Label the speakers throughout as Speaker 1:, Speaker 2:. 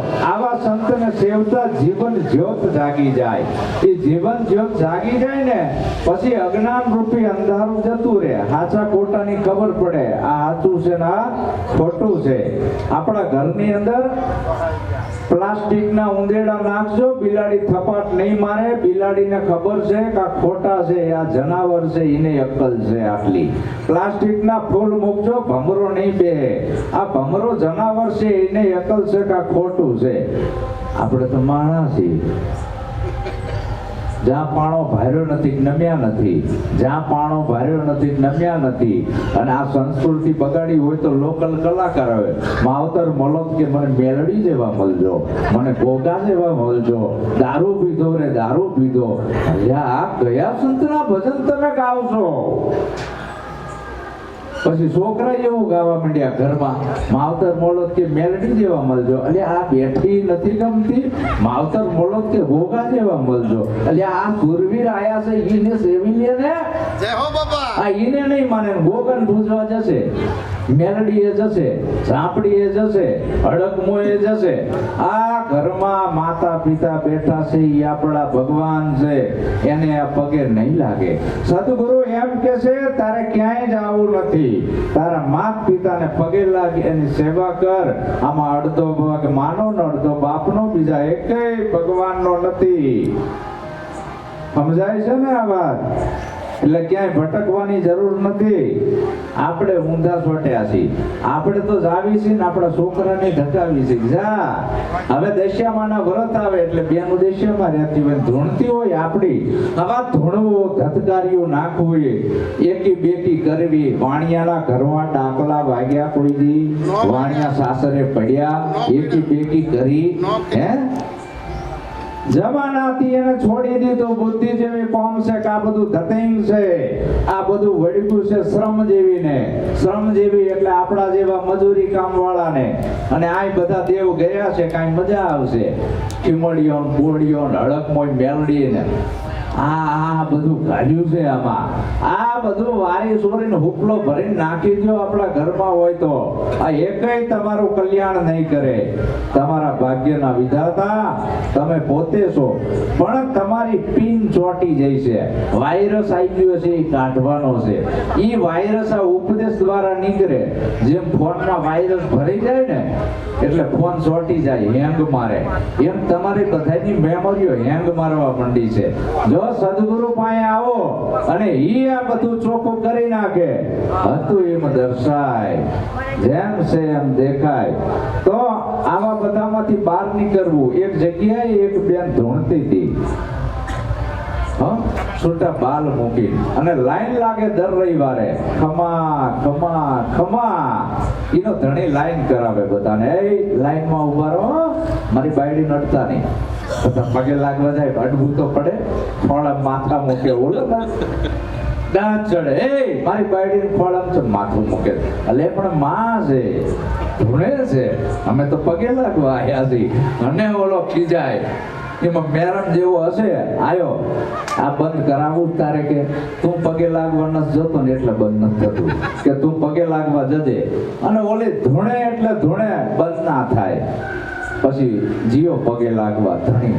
Speaker 1: Cristo. સંતને સેવતા જીવન જ્યોત જાગી જાય. એ જીવન જ્યોત જાગી જાય ને, પછી અજ્ઞાન રૂપી અંધારું જતું રહે. હાચા ખોટાની ખબર પડે. આ હાચું છે ને આ ખોટું છે. આપણા ઘરની અંદર પ્લાસ્ટિકના ઉંદેડા નાખજો, બિલાડી થપાટ નહીં મારે. બિલાડીને ખબર છે કે આ ખોટા છે આ જનાવર છે, એને અક્કલ છે આટલી. પ્લાસ્ટિકના ફૂલ મૂકજો, ભમરો નહીં બે. આ ભમરો જનાવર છે, એને અક્કલ છે કે આ ખોટું છે. આપણે તો માણસ જ્યાં પાણો ભાર્યો નથી, નમ્યા નથી. જ્યાં પાણો ભાર્યો નથી, નમ્યા નથી. અને આ સંસ્કૃતિ બગાડી હોય તો લોકલ કલાકાર આવે. માવતર મલોત કે મને મેળવી જેવા મળજો, મને ગોગા જેવા મળજો, દારૂ પીધો રે દારૂ પીધો. આ કયા સંતના ભજન તમે ગાવશો પછી છોકરા એવું ગાવા માંડ્યા ઘરમાં. માવતર મોળત કે મેલડી જેવા મળજો. એટલે આ બેઠી નથી ગમતી. માવતર મોળત કે ભોગા જેવા મળજો. એટલે આ સુરવીર આયા છે ઈને સેવી લે ને?
Speaker 2: જય હો બાબા.
Speaker 1: આ ઈને નહીં માને ગોગન ભૂજવા જશે. મેલડી જશે ઝાંપડી એ જશે અડકમો જશે. આ ઘરમાં માતા પિતા બેઠા છે એ આપણા ભગવાન છે. એને આ પગે નહીં લાગે. સદગુરુ એમ કે છે, તારે ક્યાંય જવું નથી. તારા માત પિતાને પગે લાગે, એની સેવા કર. આમાં અડધો ભાગ માનો ને અડધો બાપનો, બીજા એકેય ભગવાનનો નથી. સમજાય છે ને આ વાત? એટલે ક્યાંય ભટકવાની જરૂર નથી. આપણે ઊંધા સોટ્યા છીએ. આપણે તો જાવી છીએ ને આપણા છોકરાને ધકાવી છે જા. હવે દશ્યામાના વ્રત આવે એટલે બેનું દશ્યામાં રહેતી હોય ધૂણતી હોય આપણી. આવા ધૂણવો ધતકારીઓ નાખવી, એકી બેકી કરવી. વાણિયાના ઘરમાં ડાકલા વાગ્યા કોઈ દી. વાણિયા સાસરે પડ્યા, એકી બેકી કરી. હે? જમાનાથી એને છોડી દીધું. બુદ્ધિ જેવી કોમ છે કે આ બધું ધતિંગ છે. આ બધું વળગ્યું છે શ્રમ જેવીને. શ્રમ જેવી એટલે આપણા જેવા મજૂરી કામ વાળાને અને આ બધા દેવ ગયા છે, કાંઈ મજા આવશે. ચીમડીઓ ને બોડીઓ ને હડકમોય મેલડી ને વાયરસ આવી ગયો છે કાઢવાનો છે. એ વાયરસ આ ઉપદેશ દ્વારા નીકળે. જેમ ફોનમાં વાયરસ ભરી જાય ને, એટલે ફોન ચોટી જાય, હેંગ મારે. એમ તમારી બધાની મેમરીઓ હેંગ મારવા માંડી છે. જો સદગુરુ પાસે આવો અને ઈ આ બધું ચોખ્ખું કરી નાખે. હતું એમ દર્શાય. જેમ છે એમ દેખાય. તો આવા બધામાંથી બહાર નીકળવું. એક જગ્યાએ એક બેન ધૂણતી હતી? છૂટા બાલ મૂકી. અને લાઈન લાગે દર રવિવારે. ખમા ખમા ખમા. એનો ધણી લાઈન કરાવે બધાને. એ લાઈનમાં ઊભા રહો મારી બાયડી નડતા નહીં. બધા પગે લાગવા જાય, અડવું તો પડે. થોડા માથા મૂકે ઓળો દાંત ચડે. એ, મારી બાયડી ખોળામ છે માથું મૂકે. એટલે પણ માં છે ધૂણે છે. અમે તો પગે લાગવા આવ્યા છીએ. અને ઓલો ખીજાય. એમાં મેરણ જેવો હશે. આયો. આ બંધ કરાવવું તારે કે તું પગે લાગવા નથી જતો ને એટલે બંધ નથી થતું. કે તું પગે લાગવા જજે. અને ઓલી ધૂણે એટલે ધૂણે બંધ ના થાય. પછી જીઓ પગે લાગવા ધણી.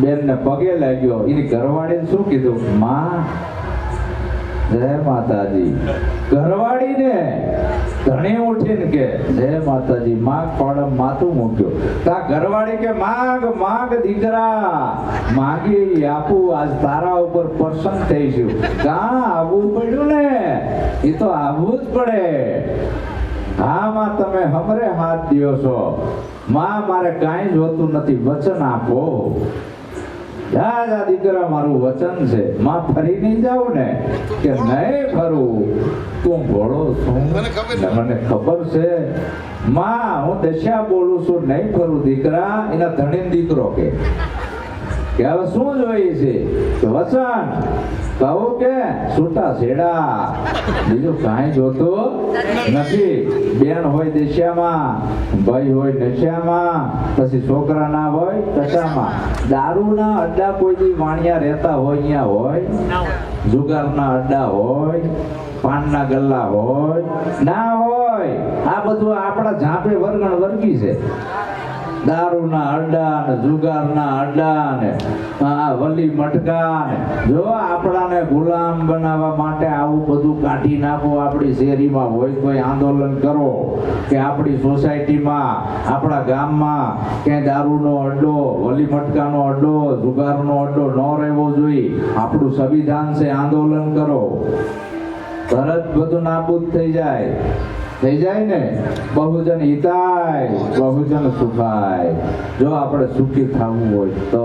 Speaker 1: બેનને પગે લાગ્યો. એની ઘરવાળીને શું કીધું? માં, જય માતાજી. ઘરવાળીને ધણી ઉઠીને કે જય માતાજી, માગ કોડમ માથું મૂક્યો. તા ઘરવાળી કે, માગ માગ દીકરા, માગી આપું, આજ તારા ઉપર પ્રસન્ન થઈશું કા આવવું પડ્યું ને? એ તો આવવું જ પડે. હા તમે હમરે હાથ દિયો છો. માં, મારે કાંઈ જોતું નથી. વચન આપો. જા દીકરા મારું વચન છે. માં ફરી નહીં જાઉં ને કે નહીં ફરું. તું ભોળો છું.
Speaker 2: મને ખબર છે.
Speaker 1: ને મને ખબર છે. માં હું દશા બોલું છું નહીં ફરું દીકરા. એના ધણી દીકરો કે. કે હવે શું જોઈએ છે? કે વચન કહો કે છૂટા છેડા બીજું કાંઈ જોતું નથી. બેન હોય દેશિયામાં, ભાઈ હોય નશિયામાં, પછી છોકરા ના હોય કશામાં દારૂના અડ્ડા કોઈ દી વાણિયા રહેતા હોય અહીંયા હોય. જુગારના અડ્ડા હોય, પાનના ગલ્લા હોય. ના હોય. આ બધું આપણા ઝાંપે વર્ગણ વર્ગી છે. દારૂના અડ્ડા ને જુગારના અડ્ડા ને વલી મટકા ને જો આપણાને ગુલામ બનાવવા માટે આવું બધું કાઢી નાખો, આપણી શેરીમાં હોય કોઈ આંદોલન કરો, કે આપણી સોસાયટીમાં, આપણા ગામમાં ક્યાંય દારૂનો અડ્ડો વલી મટકાનો અડ્ડો, જુગારનો અડ્ડો ન રહેવો જોઈએ. આપણું સંવિધાન છે આંદોલન કરો. તરત બધું નાબૂદ થઈ જાય. થઈ જાય ને? બહુજન હિતાય બહુજન સુખાય. જો આપણે સુખી થવું હોય તો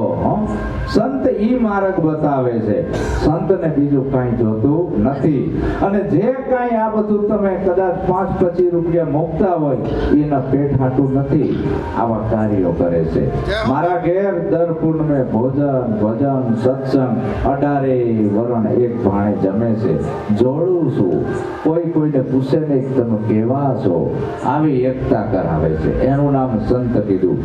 Speaker 1: સંત ઈ માર્ગ બતાવે છે. સંતને બીજું કાંઈ જોતું નથી. અને જે કાંઈ આ બધું તમે કદાચ પાંચ પચીસ રૂપિયા મોકતા હોય એના પેટ હાટું નથી. આવા કાર્યો કરે છે. મારા ઘેર દર પૂર્ણમે ભોજન ભજન સત્સંગ અઢારે વરણ એક ભાણે જમે છે. જોડું છું. કોઈ કોઈને પૂછે નહીં તમે કેવા છો આવી એકતા કરાવે છે. એનું નામ સંત કીધું.